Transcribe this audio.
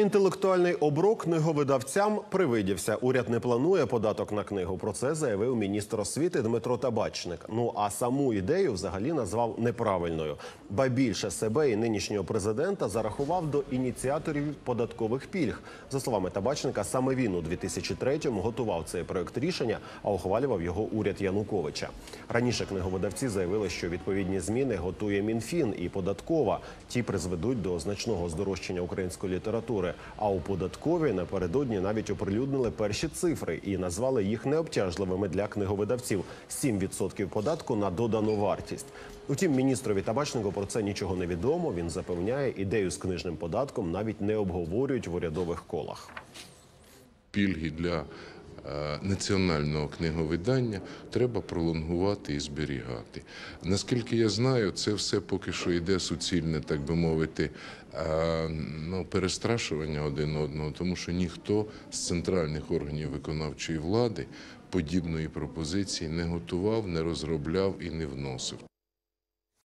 Інтелектуальний оброк книговидавцям привидівся. Уряд не планує податок на книгу. Про це заявив міністр освіти Дмитро Табачник. Ну а саму ідею взагалі назвав неправильною. Ба більше себе і нинішнього президента зарахував до ініціаторів податкових пільг. За словами Табачника, саме він у 2003-му готував цей проект рішення, а ухвалював його уряд Януковича. Раніше книговидавці заявили, що відповідні зміни готує Мінфін і податкова. Ті призведуть до значного здорожчання української літератури. А у податковій напередодні навіть оприлюднили перші цифри і назвали їх необтяжливими для книговидавців 7% податку на додану вартість. Утім, міністрові табачнику про це нічого не відомо. Він запевняє, ідею з книжним податком навіть не обговорюють в урядових колах. пільги для національного книговидання треба пролонгувати і зберігати. Наскільки я знаю, це все поки що йде суцільне, так би мовити, е, ну, перестрашування один одного, тому що ніхто з центральних органів виконавчої влади подібної пропозиції не готував, не розробляв і не вносив.